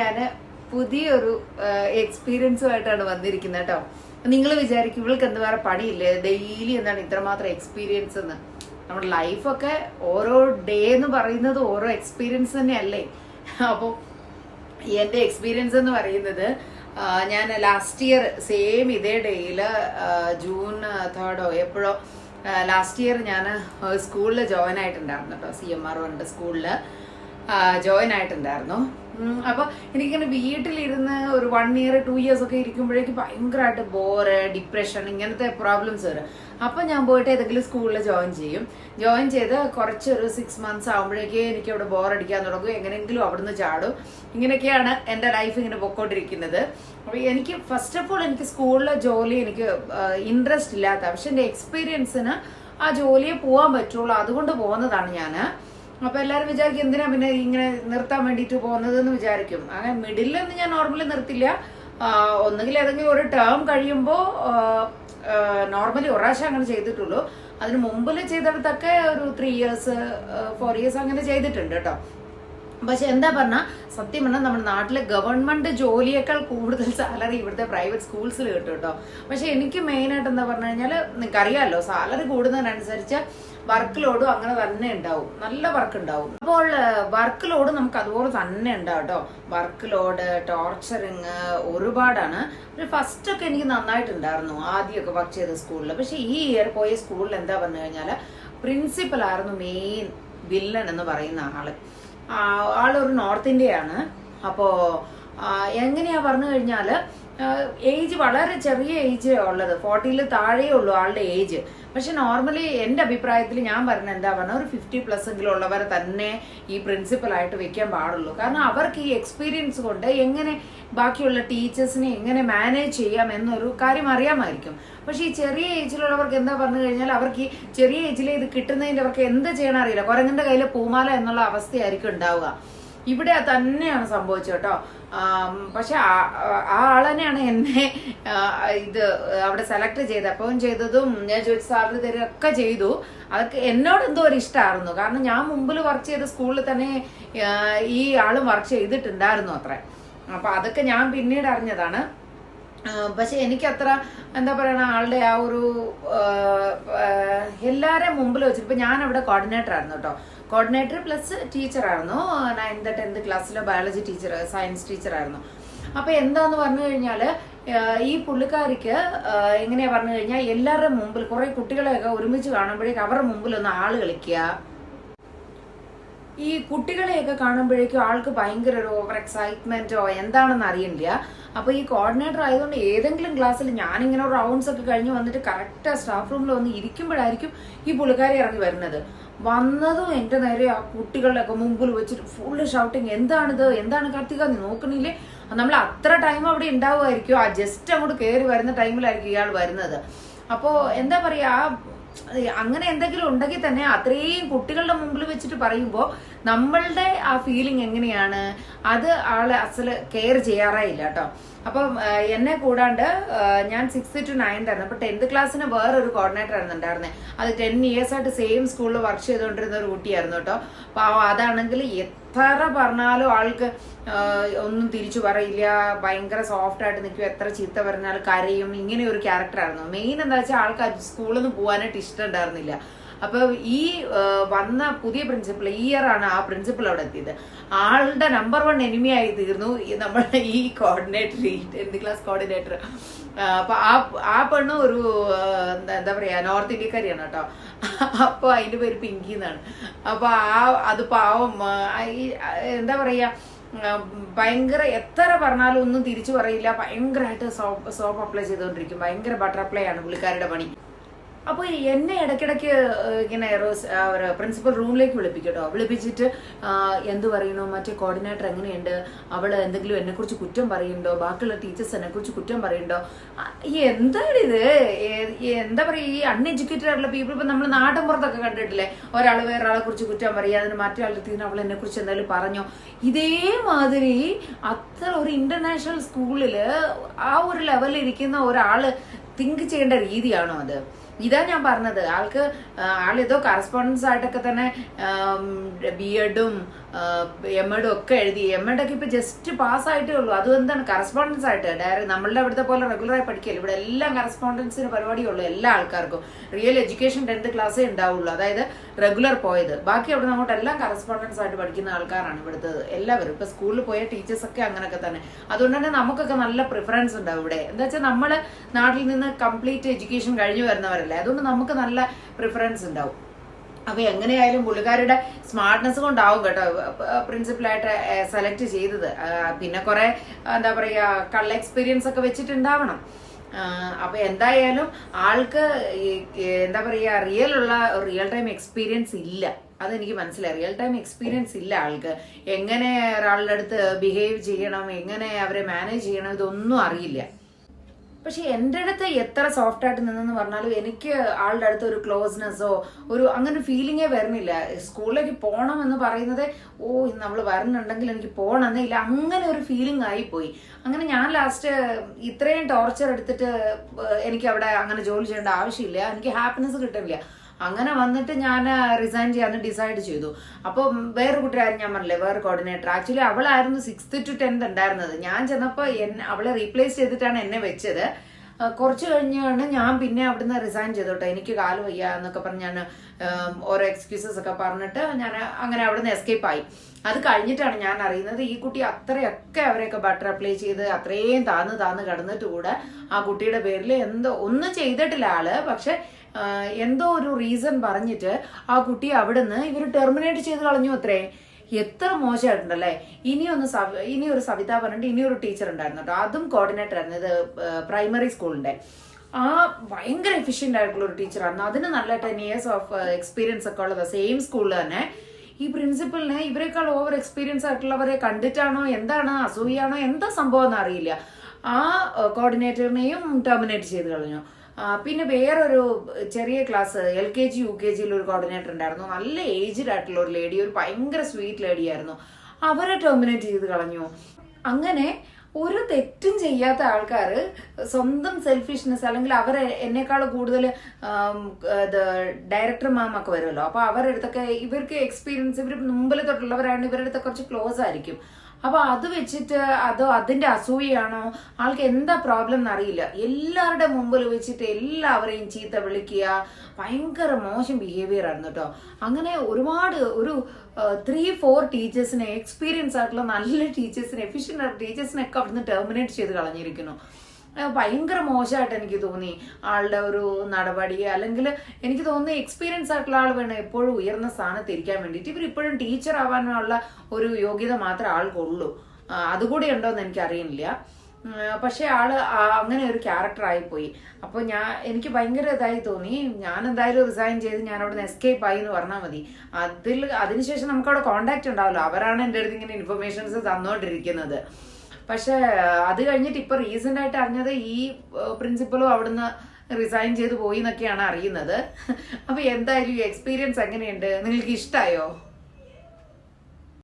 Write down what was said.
ഞാൻ പുതിയൊരു എക്സ്പീരിയൻസുമായിട്ടാണ് വന്നിരിക്കുന്നത് കേട്ടോ നിങ്ങൾ വിചാരിക്കും ഇവൾക്ക് എന്ത് വേറെ പണിയില്ലേ? ഡെയിലി എന്താണ് ഇത്രമാത്രം എക്സ്പീരിയൻസ് എന്ന്. നമ്മുടെ ലൈഫൊക്കെ ഓരോ ഡേ എന്ന് പറയുന്നത് ഓരോ എക്സ്പീരിയൻസ് തന്നെയല്ലേ? അപ്പോൾ എന്റെ എക്സ്പീരിയൻസ് എന്ന് പറയുന്നത് ഞാൻ ലാസ്റ്റ് ഇയർ സെയിം ഇതേ ഡേയിൽ ജൂൺ തേർഡോ എപ്പോഴോ ലാസ്റ്റ് ഇയർ ഞാൻ സ്കൂളിൽ ജോയിൻ ആയിട്ടുണ്ടായിരുന്നു കേട്ടോ സി എം ആർ ഉണ്ട് സ്കൂളിൽ ജോയിൻ ആയിട്ടുണ്ടായിരുന്നു. ഉം, അപ്പൊ എനിക്കിങ്ങനെ വീട്ടിലിരുന്ന് ഒരു വൺ ഇയർ ടു ഇയേഴ്സ് ഒക്കെ ഇരിക്കുമ്പോഴേക്ക് ഭയങ്കരമായിട്ട് ബോറ് ഡിപ്രഷൻ ഇങ്ങനത്തെ പ്രോബ്ലംസ് വരും. അപ്പൊ ഞാൻ പോയിട്ട് ഏതെങ്കിലും സ്കൂളിൽ ജോയിൻ ചെയ്യും. ജോയിൻ ചെയ്ത് കുറച്ചൊരു സിക്സ് മന്ത്സ് ആകുമ്പോഴേക്കേ എനിക്ക് അവിടെ ബോറടിക്കാൻ തുടങ്ങും. എങ്ങനെയെങ്കിലും അവിടുന്ന് ചാടും. ഇങ്ങനെയൊക്കെയാണ് എന്റെ ലൈഫ് ഇങ്ങനെ പൊക്കോണ്ടിരിക്കുന്നത്. അപ്പോൾ എനിക്ക് ഫസ്റ്റ് ഓഫ് ഓൾ എനിക്ക് സ്കൂളിലെ ജോലി എനിക്ക് ഇൻട്രസ്റ്റ് ഇല്ലാത്ത പക്ഷെ എന്റെ എക്സ്പീരിയൻസിന് ആ ജോലിയെ പോകാൻ പറ്റുള്ളൂ. അതുകൊണ്ട് പോകുന്നതാണ് ഞാൻ അപ്പൊ എല്ലാരും വിചാരിക്കും എന്തിനാ പിന്നെ ഇങ്ങനെ നിർത്താൻ വേണ്ടിട്ട് പോകുന്നത് എന്ന് വിചാരിക്കും. അങ്ങനെ മിഡിലൊന്നും ഞാൻ നോർമലി നിർത്തില്ല. ഒന്നുകിൽ ഏതെങ്കിലും ഒരു ടേം കഴിയുമ്പോൾ നോർമലി ഒരു അങ്ങനെ ചെയ്തിട്ടുള്ളൂ. അതിന് മുമ്പിൽ ചെയ്തെടുത്തൊക്കെ ഒരു ത്രീ ഇയേഴ്സ് ഫോർ ഇയേഴ്സ് അങ്ങനെ ചെയ്തിട്ടുണ്ട് കേട്ടോ. പക്ഷെ എന്താ പറഞ്ഞാൽ സത്യം പറഞ്ഞാൽ നമ്മുടെ നാട്ടിലെ ഗവൺമെന്റ് ജോലിയേക്കാൾ കൂടുതൽ സാലറി ഇവിടുത്തെ പ്രൈവറ്റ് സ്കൂൾസിൽ കിട്ടും കേട്ടോ പക്ഷെ എനിക്ക് മെയിനായിട്ട് എന്താ പറഞ്ഞു കഴിഞ്ഞാൽ നിങ്ങൾക്ക് അറിയാമല്ലോ സാലറി കൂടുന്നതിനനുസരിച്ച് വർക്ക് ലോഡും അങ്ങനെ തന്നെ ഉണ്ടാവും. നല്ല വർക്ക് ഉണ്ടാവും. അപ്പോൾ വർക്ക് ലോഡ് നമുക്ക് അതുപോലെ തന്നെ ഉണ്ടാവും കേട്ടോ വർക്ക് ലോഡ് ടോർച്ചറിങ് ഒരുപാടാണ്. ഒരു ഫസ്റ്റ് ഒക്കെ എനിക്ക് നന്നായിട്ടുണ്ടായിരുന്നു ആദ്യമൊക്കെ വർക്ക് ചെയ്ത സ്കൂളിൽ പക്ഷെ ഈ ഇയർ പോയ സ്കൂളിൽ എന്താ പറഞ്ഞു കഴിഞ്ഞാൽ പ്രിൻസിപ്പൽ ആയിരുന്നു മെയിൻ വില്ലൻ എന്ന് പറയുന്ന ആൾ. ആളൊരു നോർത്ത് ഇന്ത്യയാണ്. അപ്പോ ആ, എങ്ങനെയാ പറഞ്ഞു കഴിഞ്ഞാൽ ഏജ് വളരെ ചെറിയ ഏജ് ഉള്ളത്. ഫോർട്ടിയിൽ താഴെയേ ഉള്ളൂ ആളുടെ ഏജ് പക്ഷെ നോർമലി എന്റെ അഭിപ്രായത്തിൽ ഞാൻ പറഞ്ഞ എന്താ പറഞ്ഞ ഒരു ഫിഫ്റ്റി പ്ലസ് എങ്കിലും ഉള്ളവരെ തന്നെ ഈ പ്രിൻസിപ്പൽ ആയിട്ട് വെക്കാൻ പാടുള്ളൂ. കാരണം അവർക്ക് ഈ എക്സ്പീരിയൻസ് കൊണ്ട് എങ്ങനെ ബാക്കിയുള്ള ടീച്ചേഴ്സിനെ എങ്ങനെ മാനേജ് ചെയ്യാം എന്നൊരു കാര്യം അറിയാമായിരിക്കും. പക്ഷെ ഈ ചെറിയ ഏജിലുള്ളവർക്ക് എന്താ പറഞ്ഞു കഴിഞ്ഞാൽ അവർക്ക് ഈ ചെറിയ ഏജിൽ ഇത് കിട്ടുന്നതിന്റെ അവർക്ക് എന്ത് ചെയ്യണം അറിയില്ല. കുരങ്ങന്റെ കയ്യിൽ പൂമാല എന്നുള്ള അവസ്ഥയായിരിക്കും ഉണ്ടാവുക. ഇവിടെ തന്നെയാണ് സംഭവിച്ചത് കേട്ടോ. പക്ഷെ ആ- ആൾ തന്നെയാണ് എന്നെ ഇത് അവിടെ സെലക്ട് ചെയ്ത് അപ്പം ചെയ്തതും ഞാൻ ചോദിച്ച തരും ഒക്കെ ചെയ്തു. അതൊക്കെ എന്നോട് എന്തോ ഒരു ഇഷ്ടമായിരുന്നു കാരണം ഞാൻ മുമ്പിൽ വർക്ക് ചെയ്ത സ്കൂളിൽ തന്നെ ഈ ആളും വർക്ക് ചെയ്തിട്ടുണ്ടായിരുന്നു അത്ര. അപ്പൊ അതൊക്കെ ഞാൻ പിന്നീട് അറിഞ്ഞതാണ്. പക്ഷെ എനിക്ക് അത്ര എന്താ പറയണ ആളുടെ ആ ഒരു എല്ലാവരെയും മുമ്പിൽ വെച്ചിട്ട് ഇപ്പൊ ഞാൻ അവിടെ കോർഡിനേറ്റർ ആയിരുന്നു കേട്ടോ. കോർഡിനേറ്റർ പ്ലസ് ടീച്ചർ ആയിരുന്നു. നയൻത് ടെൻത്ത് ക്ലാസ്സിലെ ബയോളജി ടീച്ചർ സയൻസ് ടീച്ചർ ആയിരുന്നു. അപ്പൊ എന്താന്ന് പറഞ്ഞു കഴിഞ്ഞാൽ ഈ പുള്ളിക്കാരിക്ക് എങ്ങനെയാ പറഞ്ഞു കഴിഞ്ഞാൽ എല്ലാവരുടെ മുമ്പിൽ കുറേ കുട്ടികളെയൊക്കെ ഒരുമിച്ച് കാണുമ്പോഴേക്ക് അവരുടെ മുമ്പിൽ ഒന്ന് ആൾ കളിക്കുക. ഈ കുട്ടികളെയൊക്കെ കാണുമ്പോഴേക്കും ആൾക്ക് ഭയങ്കര ഒരു ഓവർ എക്സൈറ്റ്മെന്റോ എന്താണെന്ന് അറിയില്ല അപ്പൊ ഈ കോർഡിനേറ്റർ ആയതുകൊണ്ട് ഏതെങ്കിലും ക്ലാസ്സിൽ ഞാനിങ്ങനെ റൗണ്ട്സ് ഒക്കെ കഴിഞ്ഞ് വന്നിട്ട് കറക്റ്റ് സ്റ്റാഫ് റൂമിൽ വന്ന് ഇരിക്കുമ്പോഴായിരിക്കും ഈ പുള്ളിക്കാരി ഇറങ്ങി വരുന്നത്. വന്നതും എന്റെ നേരെ ആ കുട്ടികളുടെയൊക്കെ മുമ്പിൽ വെച്ചിട്ട് ഫുള്ള് ഷൗട്ടിങ് എന്താണിത്? എന്താണ് കാർത്തിക? നീ നോക്കണില്ലേ? നമ്മൾ അത്ര ടൈം അവിടെ ഉണ്ടാവുമായിരിക്കും. ആ ജസ്റ്റ് അങ്ങോട്ട് കയറി വരുന്ന ടൈമിലായിരിക്കും ഇയാൾ വരുന്നത്. അപ്പോ എന്താ പറയാ അങ്ങനെ എന്തെങ്കിലും ഉണ്ടെങ്കിൽ തന്നെ അത്രയും കുട്ടികളുടെ മുമ്പിൽ വെച്ചിട്ട് പറയുമ്പോൾ നമ്മളുടെ ആ ഫീലിംഗ് എങ്ങനെയാണ്? അത് ആൾ അസൽ കെയർ ചെയ്യാറേ ഇല്ല കേട്ടോ അപ്പം എന്നെ കൂടാണ്ട് ഞാൻ സിക്സ് ടു നയൻത് ആയിരുന്നു. അപ്പൊ ടെൻത്ത് ക്ലാസ്സിന് വേറൊരു കോർഡിനേറ്റർ ആയിരുന്നു ഉണ്ടായിരുന്നത് അത് ടെൻ ഇയേഴ്സ് ആയിട്ട് സെയിം സ്കൂളിൽ വർക്ക് ചെയ്തുകൊണ്ടിരുന്ന ഒരു കുട്ടിയായിരുന്നു കേട്ടോ അപ്പൊ അതാണെങ്കിൽ എത്ര പറഞ്ഞാലും ആൾക്ക് ഒന്നും തിരിച്ചു പറയില്ല. ഭയങ്കര സോഫ്റ്റ് ആയിട്ട് നിൽക്കും എത്ര ചീത്ത പറഞ്ഞാലും കരയും. ഇങ്ങനെ ഒരു ക്യാരക്ടർ ആയിരുന്നു. മെയിൻ എന്താ വെച്ചാൽ ആൾക്ക് സ്കൂളിൽ നിന്ന് പോകാനായിട്ട് ഇഷ്ടം ഉണ്ടായിരുന്നില്ല. അപ്പൊ ഈ വന്ന പുതിയ പ്രിൻസിപ്പിൾ ഈ ഇയർ ആണ് ആ പ്രിൻസിപ്പിൾ അവിടെ എത്തിയത്. ആളുടെ നമ്പർ വൺ എനിമി ആയി തീർന്നു ഈ നമ്മുടെ ഈ കോർഡിനേറ്റർ ഈ ടെൻത്ത് ക്ലാസ് കോർഡിനേറ്റർ അപ്പൊ ആ ആ പെണ്ണ് ഒരു എന്താ പറയാ നോർത്ത് ഇന്ത്യക്കാരിയാണ് കേട്ടോ. അപ്പൊ അതിന്റെ പേര് പിങ്കി എന്നാണ്. അപ്പൊ ആ അത് പാവം എന്താ പറയാ ഭയങ്കര എത്ര പറഞ്ഞാലും ഒന്നും തിരിച്ചു പറയില്ല. ഭയങ്കരമായിട്ട് സോപ്പ് സോപ്പ് അപ്ലൈ ചെയ്തുകൊണ്ടിരിക്കും. ഭയങ്കര ബട്ടർ അപ്ലൈ ആണ് പുള്ളിക്കാരുടെ പണി. അപ്പോൾ എന്നെ ഇടയ്ക്കിടയ്ക്ക് ഇങ്ങനെ റോസ് പ്രിൻസിപ്പൽ റൂമിലേക്ക് വിളിപ്പിക്കട്ടോ. കേട്ടോ വിളിപ്പിച്ചിട്ട് എന്ത് പറയുന്നു മറ്റേ കോർഡിനേറ്റർ എങ്ങനെയുണ്ട്? അവൾ എന്തെങ്കിലും എന്നെക്കുറിച്ച് കുറ്റം പറയുന്നുണ്ടോ? ബാക്കിയുള്ള ടീച്ചേഴ്സ് എന്നെക്കുറിച്ച് കുറ്റം പറയുന്നുണ്ടോ? എന്താണ് ഇത് എന്താ പറയുക ഈ അൺഎഡ്യൂക്കേറ്റഡ് ആയിട്ടുള്ള പീപ്പിൾ ഇപ്പം നമ്മൾ നാടൻ പുറത്തൊക്കെ കണ്ടിട്ടില്ലേ? ഒരാൾ വേറൊരാളെ കുറിച്ച് കുറ്റം പറയുക അതിന് മറ്റേ ആളുടെ തീർന്ന് അവൾ എന്നെ കുറിച്ച് എന്തായാലും പറഞ്ഞോ? ഇതേമാതിരി അത്ര ഒരു ഇന്റർനാഷണൽ സ്കൂളിൽ ആ ഒരു ലെവലിൽ ഇരിക്കുന്ന ഒരാൾ തിങ്ക് ചെയ്യേണ്ട രീതിയാണോ അത്? ഇതാ ഞാൻ പറഞ്ഞത്. ആൾക്ക് ആൾ ഏതോ കറസ്പോണ്ടൻസ് ആയിട്ടൊക്കെ തന്നെ ബി എഡും എം എഡും ഒക്കെ എഴുതി. എം ഒക്കെ ഇപ്പൊ ജസ്റ്റ് പാസ്സായിട്ടേ ഉള്ളൂ. അതും എന്താണ്? കറസ്പോണ്ടൻസ് ആയിട്ട്. ഡയറക്റ്റ് നമ്മളുടെ അവിടുത്തെ പോലെ റെഗുലറായി പഠിക്കില്ല ഇവിടെ എല്ലാം കറസ്പോണ്ടൻസിന് പരിപാടിയുള്ളൂ എല്ലാ ആൾക്കാർക്കും. റിയൽ എഡ്യൂക്കേഷൻ ടെൻത്ത് ക്ലാസ്സേ ഉണ്ടാവുള്ളൂ. അതായത് റെഗുലർ പോയത്. ബാക്കി അവിടെ അങ്ങോട്ട് എല്ലാം കറസ്പോണ്ടൻസ് ആയിട്ട് പഠിക്കുന്ന ആൾക്കാരാണ് ഇവിടുത്തത്. എല്ലാവരും. ഇപ്പൊ സ്കൂളിൽ പോയ ടീച്ചേഴ്സ് ഒക്കെ അങ്ങനെയൊക്കെ തന്നെ. അതുകൊണ്ട് തന്നെ നമുക്കൊക്കെ നല്ല പ്രിഫറൻസ് ഉണ്ടാവും ഇവിടെ. എന്താ വെച്ചാൽ നമ്മൾ നാട്ടിൽ നിന്ന് കംപ്ലീറ്റ് എഡ്യൂക്കേഷൻ കഴിഞ്ഞു വരുന്നവരല്ലേ. അതുകൊണ്ട് നമുക്ക് നല്ല പ്രിഫറൻസ് ഉണ്ടാവും. അപ്പൊ എങ്ങനെയായാലും പുള്ളിക്കാരുടെ സ്മാർട്ട്നെസ് കൊണ്ടാവും കേട്ടോ പ്രിൻസിപ്പലായിട്ട് സെലക്ട് ചെയ്തത്. പിന്നെ കുറെ എന്താ പറയാ കള്ള എക്സ്പീരിയൻസ് ഒക്കെ വെച്ചിട്ടുണ്ടാവണം. അപ്പോൾ അപ്പൊ എന്തായാലും ആൾക്ക് എന്താ പറയാ റിയൽ ഉള്ള റിയൽ ടൈം എക്സ്പീരിയൻസ് ഇല്ല. അതെനിക്ക് മനസ്സിലായി. റിയൽ ടൈം എക്സ്പീരിയൻസ് ഇല്ല ആൾക്ക്. എങ്ങനെ ഒരാളുടെ അടുത്ത് ബിഹേവ് ചെയ്യണം എങ്ങനെ അവരെ മാനേജ് ചെയ്യണം ഇതൊന്നും അറിയില്ല. പക്ഷെ എന്റെ അടുത്ത് എത്ര സോഫ്റ്റ് ആയിട്ട് നിന്നെന്ന് പറഞ്ഞാലും എനിക്ക് ആളുടെ അടുത്ത് ഒരു ക്ലോസ്നെസ്സോ ഒരു അങ്ങനെ ഫീലിംഗേ വരുന്നില്ല. സ്കൂളിലേക്ക് പോകണം എന്ന് പറയുന്നത് ഓ നമ്മൾ വരുന്നുണ്ടെങ്കിൽ എനിക്ക് പോകണമെന്നില്ല അങ്ങനെ ഒരു ഫീലിംഗ് ആയിപ്പോയി. അങ്ങനെ ഞാൻ ലാസ്റ്റ് ഇത്രയും ടോർച്ചർ എടുത്തിട്ട് എനിക്ക് അവിടെ അങ്ങനെ ജോലി ചെയ്യേണ്ട ആവശ്യമില്ല. എനിക്ക് ഹാപ്പിനെസ് കിട്ടില്ല അങ്ങനെ വന്നിട്ട് ഞാൻ റിസൈൻ ചെയ്യാന്ന് ഡിസൈഡ് ചെയ്തു. അപ്പോൾ വേറെ കുട്ടിയായിരുന്നു ഞാൻ പറഞ്ഞില്ലേ വേറെ കോർഡിനേറ്റർ ആക്ച്വലി അവളായിരുന്നു സിക്സ്ത് ടു ടെൻത്ത് ഉണ്ടായിരുന്നത്. ഞാൻ ചെന്നപ്പോൾ എന്നെ അവളെ റീപ്ലേസ് ചെയ്തിട്ടാണ് എന്നെ വെച്ചത്. കുറച്ച് കഴിഞ്ഞാണ് ഞാൻ പിന്നെ അവിടുന്ന് റിസൈൻ ചെയ്തു കേട്ടോ എനിക്ക് കാൽ വയ്യ എന്നൊക്കെ പറഞ്ഞ് ഞാൻ ഓരോ എക്സ്ക്യൂസസ് ഒക്കെ പറഞ്ഞിട്ട് ഞാൻ അങ്ങനെ അവിടുന്ന് എസ്കേപ്പ് ആയി. അത് കഴിഞ്ഞിട്ടാണ് ഞാൻ അറിയുന്നത് ഈ കുട്ടി അത്രയൊക്കെ അവരെയൊക്കെ ബട്ടർ അപ്ലൈ ചെയ്ത് അത്രയും താന്ന് താന്ന് കിടന്നിട്ട് കൂടെ ആ കുട്ടിയുടെ പേരിൽ എന്തോ ഒന്നും ചെയ്തിട്ടില്ല ആൾ. പക്ഷെ എന്തോ ഒരു റീസൺ പറഞ്ഞിട്ട് ആ കുട്ടി അവിടുന്ന് ഇവർ ടെർമിനേറ്റ് ചെയ്ത് കളഞ്ഞു അത്രേ. എത്ര മോശമായിട്ടുണ്ടല്ലേ? ഇനിയൊന്ന് സവി- ഇനി ഒരു സവിത പറഞ്ഞിട്ട് ഇനി ഒരു ടീച്ചർ ഉണ്ടായിരുന്നു കേട്ടോ. അതും കോർഡിനേറ്റർ ആയിരുന്നു. ഇത് പ്രൈമറി സ്കൂളിന്റെ ആ ഭയങ്കര എഫിഷ്യന്റ് ആയിട്ടുള്ള ഒരു ടീച്ചറായിരുന്നു അതിന് നല്ല ടെൻ ഇയേഴ്സ് ഓഫ് എക്സ്പീരിയൻസ് ഒക്കെ ഉള്ളത്. സെയിം സ്കൂളിൽ തന്നെ. ഈ പ്രിൻസിപ്പലിനെ ഇവരെക്കാൾ ഓവർ എക്സ്പീരിയൻസ് ആയിട്ടുള്ളവരെ കണ്ടിട്ടാണോ എന്താണ് അസൂയാണോ എന്താ സംഭവം എന്ന് അറിയില്ല. ആ കോർഡിനേറ്ററിനെയും ടെർമിനേറ്റ് ചെയ്ത് കളഞ്ഞു. പിന്നെ വേറൊരു ചെറിയ class L K G U K ജിയിൽ ഒരു കോർഡിനേറ്റർ ഉണ്ടായിരുന്നു. നല്ല ഏജ്ഡ് ആയിട്ടുള്ള ഒരു ലേഡി ഒരു ഭയങ്കര സ്വീറ്റ് ലേഡി ആയിരുന്നു. അവരെ ടെർമിനേറ്റ് ചെയ്ത് കളഞ്ഞു. അങ്ങനെ ഒരു തെറ്റും ചെയ്യാത്ത ആൾക്കാർ സ്വന്തം സെൽഫിഷ്നെസ് അല്ലെങ്കിൽ അവർ എന്നെക്കാൾ കൂടുതൽ ഡയറക്ടർ മാം ഒക്കെ വരുമല്ലോ. അപ്പോൾ അവരുടെ അടുത്തൊക്കെ ഇവർക്ക് എക്സ്പീരിയൻസ് ഇവർ മുമ്പിൽ തൊട്ടുള്ളവരാണ് ഇവരുടെ അടുത്ത് കുറച്ച് ക്ലോസ് ആയിരിക്കും. അപ്പൊ അത് വെച്ചിട്ട് അതോ അതിന്റെ അസൂയാണോ ആൾക്ക് എന്താ പ്രോബ്ലം എന്നറിയില്ല. എല്ലാവരുടെ മുമ്പിൽ വെച്ചിട്ട് എല്ലാവരെയും ചീത്ത വിളിക്കുക. ഭയങ്കര മോശം ബിഹേവിയർ ആയിരുന്നു കേട്ടോ. അങ്ങനെ ഒരുപാട് ഒരു ത്രീ ഫോർ ടീച്ചേഴ്സിനെ എക്സ്പീരിയൻസ് ആയിട്ടുള്ള നല്ല ടീച്ചേഴ്സിനെ ആയിട്ടുള്ള ടീച്ചേഴ്സിനെ ഒക്കെ അവിടുന്ന് ടെർമിനേറ്റ് ചെയ്ത് കളഞ്ഞിരിക്കുന്നു. ഭയങ്കര മോശമായിട്ട് എനിക്ക് തോന്നി. ആളുടെ ഒരു നടപടി അല്ലെങ്കിൽ എനിക്ക് തോന്നുന്നു എക്സ്പീരിയൻസ് ആയിട്ടുള്ള ആൾ വേണം എപ്പോഴും ഉയർന്ന സ്ഥാനത്ത് ഇരിക്കാൻ വേണ്ടിയിട്ട്. ഇവർ ഇപ്പോഴും ടീച്ചർ ആവാനുള്ള ഒരു യോഗ്യത മാത്രമേ ആൾക്കുള്ളൂ. അതുകൂടി ഉണ്ടോയെന്ന് എനിക്ക് അറിയില്ല പക്ഷെ ആൾ അങ്ങനെ ഒരു ക്യാരക്ടർ ആയിപ്പോയി. അപ്പോൾ ഞാൻ എനിക്ക് ഭയങ്കര ഇതായി തോന്നി. ഞാൻ എന്തായാലും റിസൈൻ ചെയ്ത് ഞാൻ അവിടെ നിന്ന് എസ്കേപ്പ് ആയി എന്ന് പറഞ്ഞാൽ മതി. അതിൽ അതിനുശേഷം നമുക്ക് അവിടെ കോണ്ടാക്ട് ഉണ്ടാവല്ലോ. അവരാണ് എന്റെ അടുത്ത് ഇങ്ങനെ ഇൻഫർമേഷൻസ് തന്നുകൊണ്ടിരിക്കുന്നത് പക്ഷെ അത് കഴിഞ്ഞിട്ട് ഇപ്പൊ റീസെന്റ് ആയിട്ട് അറിഞ്ഞത് ഈ പ്രിൻസിപ്പളും അവിടുന്ന് റിസൈൻ ചെയ്ത് പോയി എന്നൊക്കെയാണ് അറിയുന്നത്. അപ്പൊ എന്തായാലും എക്സ്പീരിയൻസ് എങ്ങനെയുണ്ട്? നിങ്ങൾക്ക് ഇഷ്ടമായോ